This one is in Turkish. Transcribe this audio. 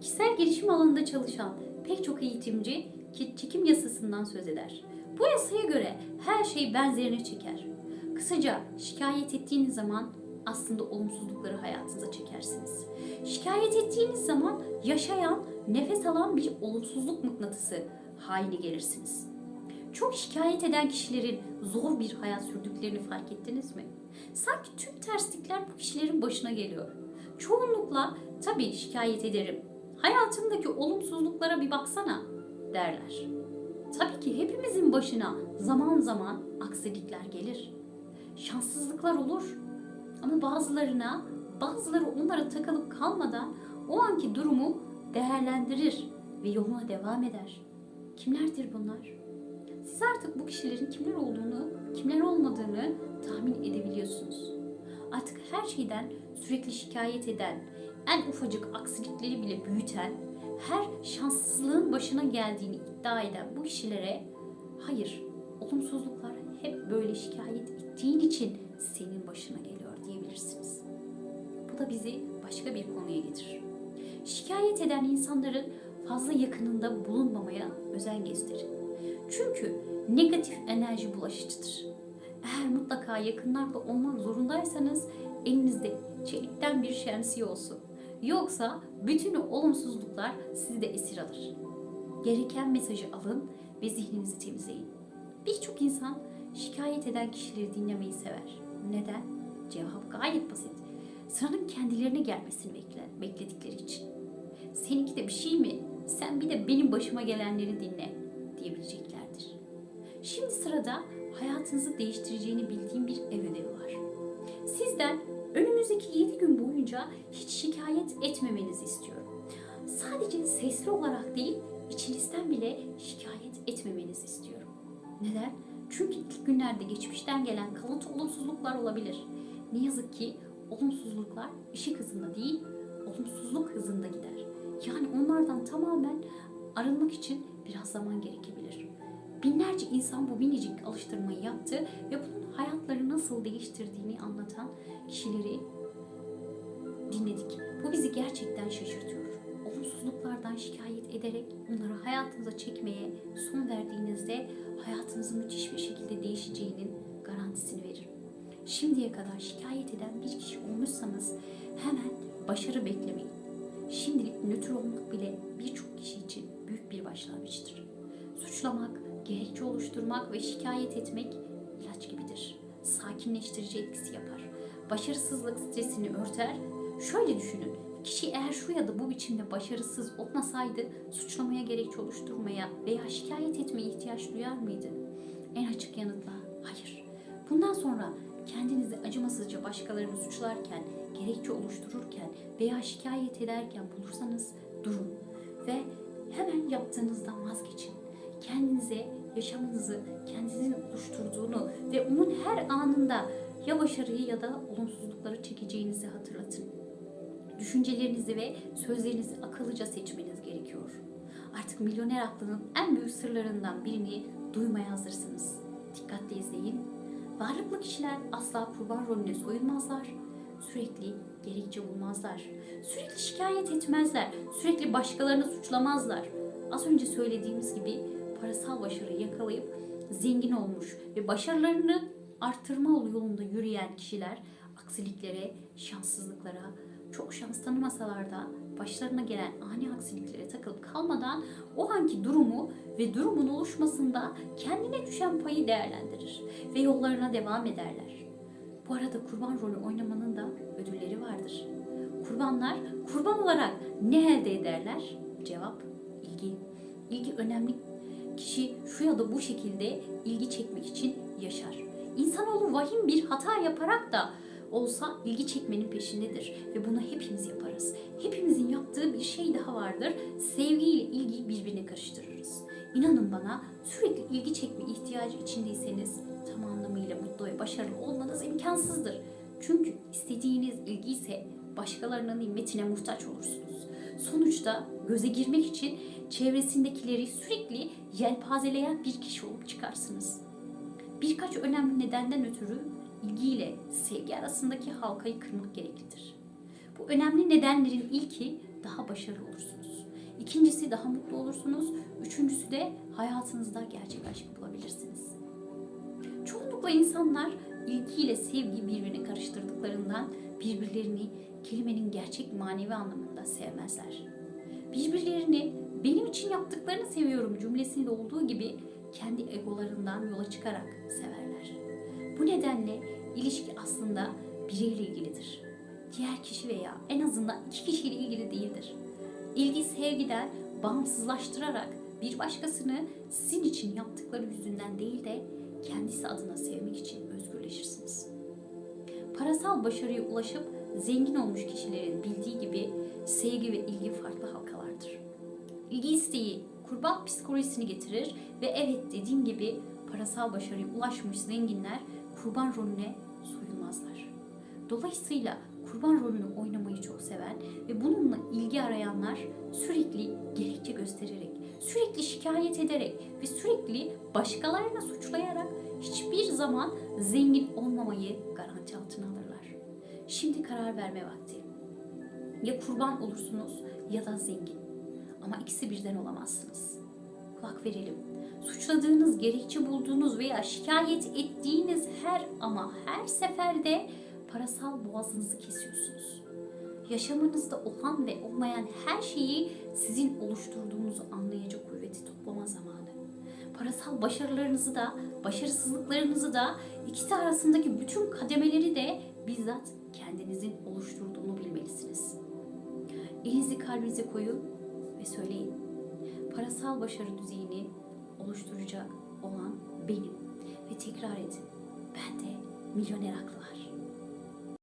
Kişisel gelişim alanında çalışan pek çok eğitimci ki- çekim yasasından söz eder. Bu yasaya göre her şey benzerine çeker. Kısaca şikayet ettiğiniz zaman aslında olumsuzlukları hayatınıza çekersiniz. Şikayet ettiğiniz zaman yaşayan, nefes alan bir olumsuzluk mıknatısı haline gelirsiniz. Çok şikayet eden kişilerin zor bir hayat sürdüklerini fark ettiniz mi? Sanki tüm terslikler bu kişilerin başına geliyor. Çoğunlukla tabii şikayet ederim. Hayatımdaki olumsuzluklara bir baksana derler. Tabii ki hepimizin başına zaman zaman aksilikler gelir. Şanssızlıklar olur. Ama bazılarına, bazıları onlara takılıp kalmadan o anki durumu değerlendirir ve yoluna devam eder. Kimlerdir bunlar? Siz artık bu kişilerin kimler olduğunu, kimler olmadığını tahmin edebiliyorsunuz. Artık her şeyden sürekli şikayet eden, en ufacık aksilikleri bile büyüten, her şanssızlığın başına geldiğini iddia eden bu kişilere hayır, olumsuzluklar hep böyle şikayet ettiğin için senin başına geliyor diyebilirsiniz. Bu da bizi başka bir konuya getirir. Şikayet eden insanların fazla yakınında bulunmamaya özen gösterin. Çünkü negatif enerji bulaşıcıdır. Eğer mutlaka yakınlarda olmak zorundaysanız elinizde çelikten bir şemsiye olsun. Yoksa bütün olumsuzluklar sizi de esir alır. Gereken mesajı alın ve zihninizi temizleyin. Birçok insan şikayet eden kişileri dinlemeyi sever. Neden? Cevap gayet basit. Sıranın kendilerine gelmesini bekle, bekledikleri için. Seninki de bir şey mi? Sen bir de benim başıma gelenleri dinle diyebileceklerdir. Şimdi sırada hayatınızı değiştireceğini bildiğim bir ev ödevi var. Sizden önümüzdeki 7 gün boyunca hiç şikayet etmemenizi istiyorum. Sadece sesli olarak değil, içinizden bile şikayet etmemenizi istiyorum. Neden? Çünkü ilk günlerde geçmişten gelen kalıntı olumsuzluklar olabilir. Ne yazık ki olumsuzluklar ışık hızında değil, olumsuzluk hızında gider. Yani onlardan tamamen arınmak için biraz zaman gerekebilir. Binlerce insan bu minicik alıştırmayı yaptı ve bunun hayatları nasıl değiştirdiğini anlatan kişileri gerçekten şaşırtıyor. Olumsuzluklardan şikayet ederek onları hayatınıza çekmeye son verdiğinizde hayatınızın müthiş bir şekilde değişeceğinin garantisini veririm. Şimdiye kadar şikayet eden bir kişi olmuşsanız hemen başarı beklemeyin. Şimdilik nötr olmak bile birçok kişi için büyük bir başlangıçtır. Suçlamak, gerekçe oluşturmak ve şikayet etmek ilaç gibidir. Sakinleştirici etkisi yapar. Başarısızlık stresini örter. Şöyle düşünün, kişi eğer şu ya da bu biçimde başarısız olmasaydı suçlamaya gerekçe oluşturmaya veya şikayet etmeye ihtiyaç duyar mıydı? En açık yanıtla hayır. Bundan sonra kendinizi acımasızca başkalarını suçlarken, gerekçe oluştururken veya şikayet ederken bulursanız durun ve hemen yaptığınızdan vazgeçin. Kendinize yaşamınızı kendinizin oluşturduğunu ve onun her anında ya başarıyı ya da olumsuzlukları çekeceğinizi hatırlatın. Düşüncelerinizi ve sözlerinizi akıllıca seçmeniz gerekiyor. Artık milyoner aklının en büyük sırlarından birini duymaya hazırsınız. Dikkatle izleyin. Varlıklı kişiler asla kurban rolüne soyunmazlar. Sürekli gerekçe bulmazlar. Sürekli şikayet etmezler. Sürekli başkalarını suçlamazlar. Az önce söylediğimiz gibi parasal başarıyı yakalayıp zengin olmuş ve başarılarını artırma yolunda yürüyen kişiler aksiliklere, şanssızlıklara, çok şans tanımasalar da başlarına gelen ani aksiliklere takılıp kalmadan o anki durumu ve durumun oluşmasında kendine düşen payı değerlendirir ve yollarına devam ederler. Bu arada kurban rolü oynamanın da ödülleri vardır. Kurbanlar kurban olarak ne elde ederler? Cevap ilgi. İlgi önemli. Kişi şu ya da bu şekilde ilgi çekmek için yaşar. İnsanoğlu vahim bir hata yaparak da olsa ilgi çekmenin peşindedir ve bunu hepimiz yaparız. Hepimizin yaptığı bir şey daha vardır. Sevgiyle ilgiyi birbirine karıştırırız. İnanın bana sürekli ilgi çekme ihtiyacı içindeyseniz tam anlamıyla mutlu ve başarılı olmanız imkansızdır. Çünkü istediğiniz ilgi ise başkalarının nimetine muhtaç olursunuz. Sonuçta göze girmek için çevresindekileri sürekli yelpazeleyen bir kişi olup çıkarsınız. Birkaç önemli nedenden ötürü ilgiyle sevgi arasındaki halkayı kırmak gereklidir. Bu önemli nedenlerin ilki daha başarılı olursunuz. İkincisi daha mutlu olursunuz. Üçüncüsü de hayatınızda gerçek aşkı bulabilirsiniz. Çoğunlukla insanlar ilgiyle sevgi birbirine karıştırdıklarından birbirlerini kelimenin gerçek manevi anlamında sevmezler. Birbirlerini benim için yaptıklarını seviyorum cümlesinde olduğu gibi kendi egolarından yola çıkarak severler. Bu nedenle ilişki aslında bireyle ilgilidir. Diğer kişi veya en azından iki kişiyle ilgili değildir. İlgi sevgiden bağımsızlaştırarak bir başkasını sizin için yaptıkları yüzünden değil de kendisi adına sevmek için özgürleşirsiniz. Parasal başarıya ulaşıp zengin olmuş kişilerin bildiği gibi sevgi ve ilgi farklı halkalardır. İlgi isteği kurban psikolojisini getirir ve evet dediğim gibi parasal başarıya ulaşmış zenginler kurban rolüne soyulmazlar. Dolayısıyla kurban rolünü oynamayı çok seven ve bununla ilgi arayanlar sürekli gerekçe göstererek, sürekli şikayet ederek ve sürekli başkalarına suçlayarak hiçbir zaman zengin olmamayı garanti altına alırlar. Şimdi karar verme vakti. Ya kurban olursunuz ya da zengin. Ama ikisi birden olamazsınız. Kulak verelim. Suçladığınız, gerekçe bulduğunuz veya şikayet ettiğiniz her ama her seferde parasal boğazınızı kesiyorsunuz. Yaşamınızda olan ve olmayan her şeyi sizin oluşturduğunuzu anlayacak kuvveti toplama zamanı. Parasal başarılarınızı da, başarısızlıklarınızı da, ikisi arasındaki bütün kademeleri de bizzat kendinizin oluşturduğunu bilmelisiniz. Elinizi kalbinize koyun ve söyleyin. Parasal başarı düzeyini oluşturacak olan benim. Ve tekrar edin. Bende milyoner aklı var.